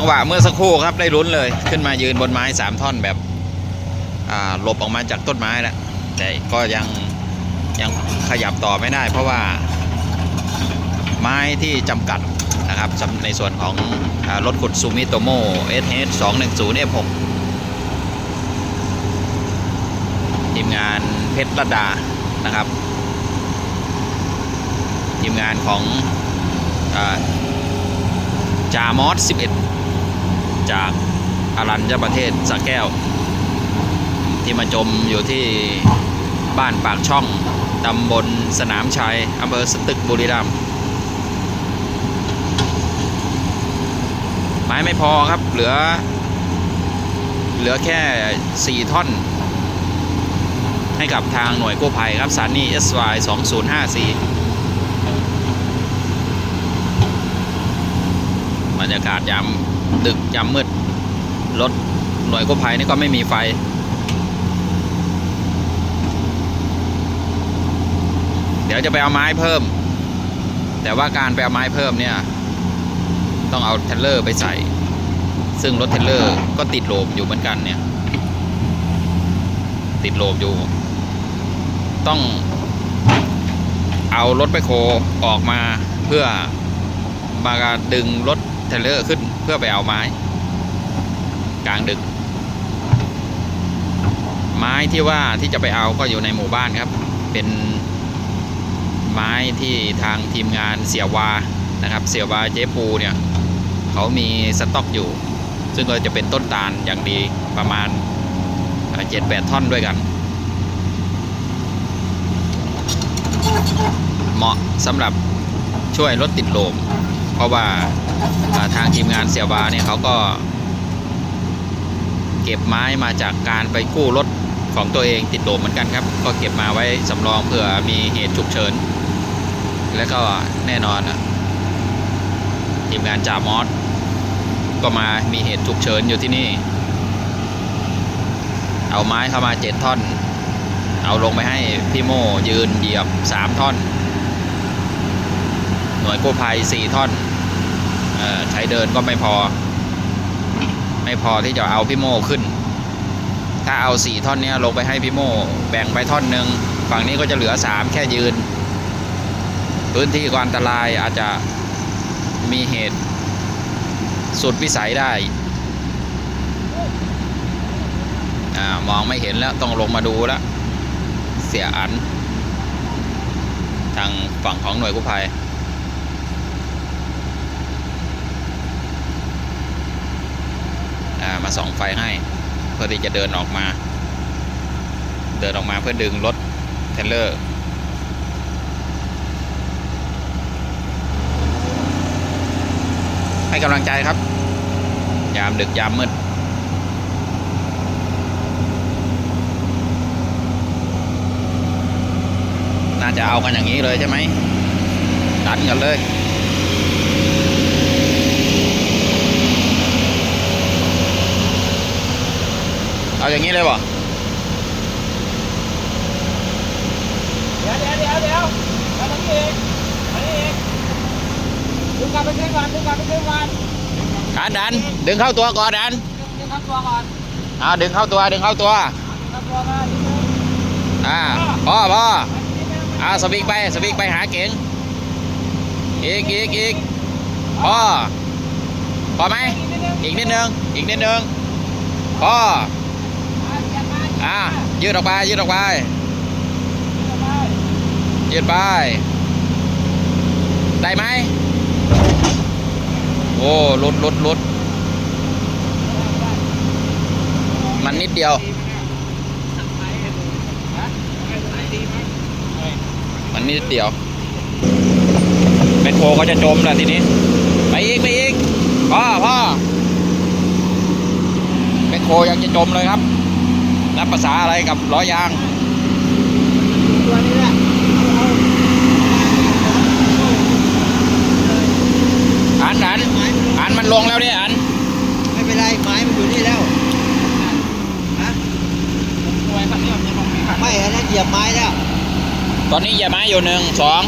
จังหวะเมื่อสักครู่ครับได้ลุ้นเลย ขึ้นมายืนบนไม้สามท่อนแบบหลบออกมาจากต้นไม้แล้วแต่ก็ยังยังขยับต่อไม่ได้ เพราะว่าไม้ที่จำกัดนะครับในส่วนของรถขุดซูมิโตโม SH 210 F6 ทีมงานเพชรระดานะครับ ทีมงานของอจามอส11 จากอารัญญประเทศสระแก้ว ที่มาจมอยู่ที่บ้านปากช่องตำบลสนามชัยอำเภอสตึกบุรีรัมย์ไม้ไม่พอครับเหลือ เหลือแค่ 4 ท่อน ให้กับทางหน่วยกู้ภัยครับสานี SY 2054 รยากาศยามดึกยามมืดรถหน่วยกู้ภัยนี่ก็ไม่มีไฟ เดี๋ยวจะไปเอาไม้เพิ่ม แต่ว่าการไปเอาไม้เพิ่มเนี่ย ต้องเอาเทรลเลอร์ไปใส่ ซึ่งรถเทรลเลอร์ก็ติดโลบอยู่เหมือนกันเนี่ย ติดโลบอยู่ ต้องเอารถไปโคออกมาเพื่อมาดึงรถ เทรลเลอร์ขึ้นเพื่อไปเอาไม้ กลางดึก ไม้ที่ว่าที่จะไปเอาก็อยู่ในหมู่บ้านครับ เป็นไม้ที่ทางทีมงานเสียวานะครับ เสียวาเจ๊ปูเนี่ยเขามีสต็อกอยู่ ซึ่งก็จะเป็นต้นตาลอย่างดีประมาณเจ็ดแปดท่อนด้วยกัน เหมาะสำหรับช่วยลดติดลม เพราะว่าทางทีมงานเสียวาเนี่ยเขาก็ เก็บไม้มาจากการไปกู้รถของตัวเองติดโลมเหมือนกันครับ ก็เก็บมาไว้สำรองเผื่อมีเหตุฉุกเฉิน และก็แน่นอนทีมงานจ่ามอสก็มามีเหตุฉุกเฉินอยู่ที่นี่ เอาไม้เข้ามาเจ็ดท่อน เอาลงไปให้พี่โมยืนเหยียบสามท่อน น่วยกู้ภัยสี่ท่อนอใช้เดินก็ไม่พอ ไม่พอที่จะเอาพี่โมขึ้น ถ้าเอาสี่ท่อนเนี้ยลงไปให้พี่โมแบ่งไปท่อนหนึ่งฝั่งนี้ก็จะเหลือสามแค่ยืน พื้นที่ก็อันตรายอาจจะมีเหตุ สุดวิสัยได้อามองไม่เห็นแล้วต้องลงมาดูแล้ว เสียอัน ทางฝั่งของหน่วยกู้ภัย อ่า มาส่องไฟให้ เพื่อที่จะเดินออกมา เดินออกมาเพื่อดึงรถเทรลเลอร์ให้กำลังใจครับ ยามดึกยามมืดน่าจะเอากันอย่างนี้เลยใช่ไหมดันกันเลย เอาอย่างนี้เลยบ่เดี๋ยวเดี๋ยวเดี๋ยวเดี๋ยวมาทางนี้เองมานี่เองดึงกลับไปขึ้นก่อนดึงกลับไปขึ้นก่อนดันดันดึงเข้าตัวก่อนดันดึงเข้าตัวก่อนเอาดึงเข้าตัวดึงเข้าตัวดึงเข้าตัวมานิดนึงอ่าพ่อพ่ออ่าสวิงไปสวิงไปหาเก๋งอีกอีกอีกพ่อพอไหมอีกนิดนึงอีกนิดนึงพ่อ อ่ายืดออกไปยืดออกไปยืดไป ได้ไหมโอ้หลุดหลุดหลุดมันนิดเดียวมันนิดเดียวแมคโครก็จะจมแล้วทีนี้ ไปอีก ไปอีกพ่อพ่อแมคโครยังจะจมเลยครับ นับภาษาอะไรกับล้อยางตันี้หอันอันอันมันลงแล้วเนี่ยอัน ไม่เป็นไรไม้มันอยู่นี่แล้วฮะไม่อันนั้นเหยียบไม้แล้ว ตอนนี้เหยียบไม้อยู่หนึ่งสอง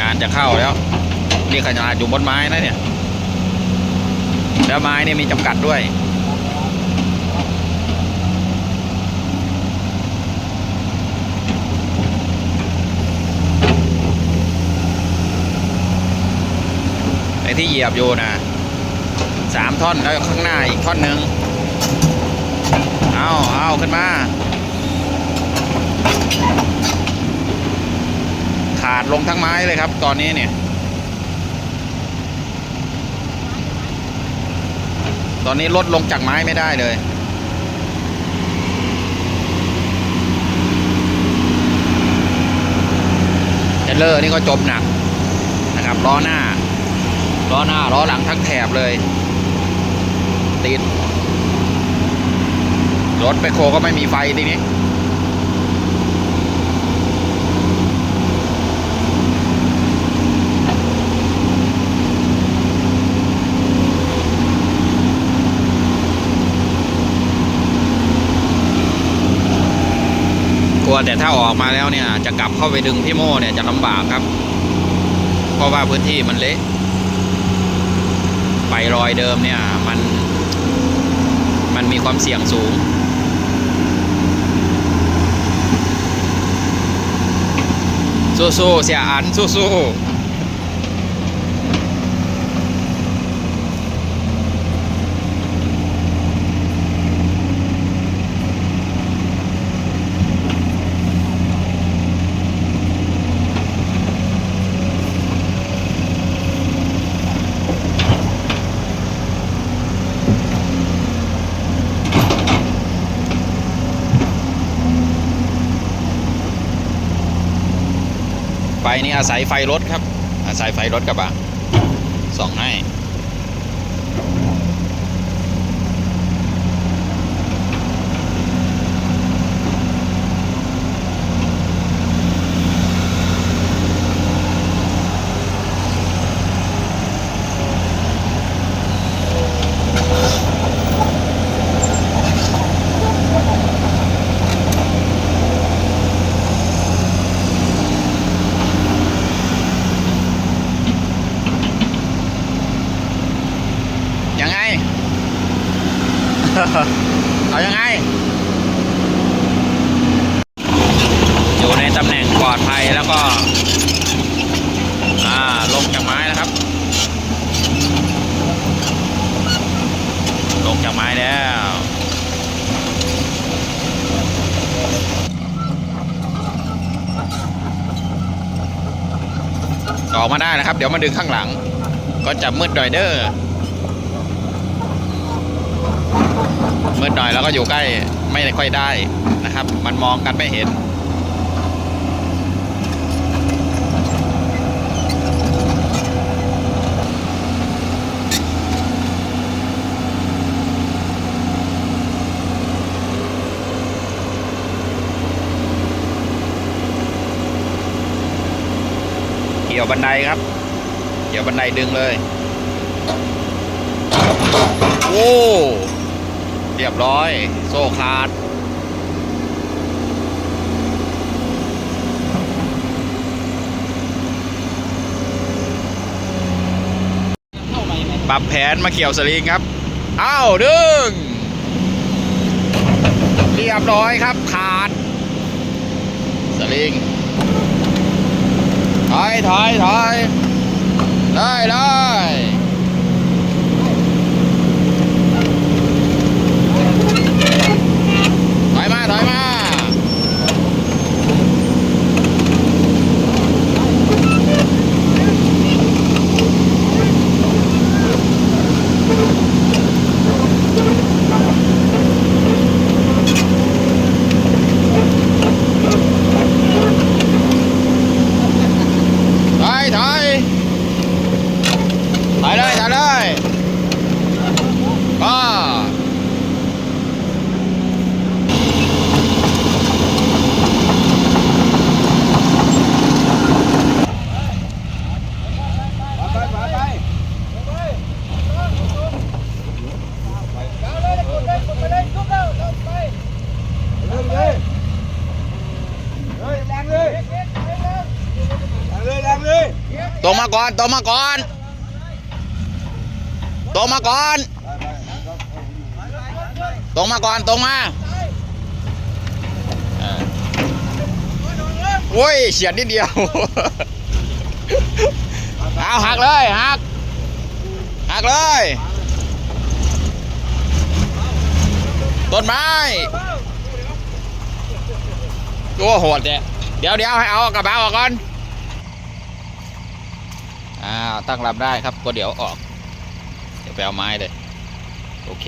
งานจะเข้าแล้วนี่ขนาดอยู่บนไม้นะเนี่ย แล้วไม้เนี่ยมีจำกัดด้วย ไอ้ที่เหยียบอยู่นะสามท่อนแล้วข้างหน้าอีกท่อนหนึ่งเอาเอาขึ้นมา ขาดลงทั้งไม้เลยครับตอนนี้เนี่ย ตอนนี้ลดลงจากไม้ไม่ได้เลย เทเลอร์นี่ก็จมหนักนะครับล้อหน้าล้อหน้าล้อหลังทั้งแถบเลย ติด รถไปโคก็ไม่มีไฟทีนี้ แต่ถ้าออกมาแล้วเนี่ย จะกลับเข้าไปดึงพี่โม่เนี่ยจะลำบากครับ เพราะว่าพื้นที่มันเละไปรอยเดิมเนี่ย มัน มันมีความเสี่ยงสูง สู้ๆเสียอันสู้ๆ นี่อาศัยไฟรถครับ อาศัยไฟรถกระบะส่องให้ ยังไง เอายังไง อยู่ในตำแหน่งปลอดภัยแล้วก็อ่าลงจากไม้นะครับ ลงจากไม้แล้วออกมาได้นะครับ เดี๋ยวมาดึงข้างหลัง ก็จะมืดหน่อยเด้อ มืดหน่อยแล้วก็อยู่ใกล้ไม่ค่อยได้นะครับ มันมองกันไม่เห็น เกี่ยวบันไดครับ เกี่ยวบันไดดึงเลย โอ้ เรียบร้อย โซ่ขาด ปรับแผนมาเกี่ยวสลิงครับ อ้าว ดึง เรียบร้อยครับ ขาด สลิงถอยถอยถอยได้ได้ถอยมา ถอยมา ถอยถอยถอย ตมาก่อนตรงมาก่อนตรงมาก่อนตรงมาก่อนตรงมาออโอ้ยเฉียดนิดเดียวเอาหักเลยหักหักเลย ต้นไม้ตัวโหดเนี่ยเดี๋ยวเดี๋ยวให้เอากระบะออกก่อน อ้าวตั้งลำได้ครับก็เดี๋ยวออก เดี๋ยวไปเอาไม้เลย โอเค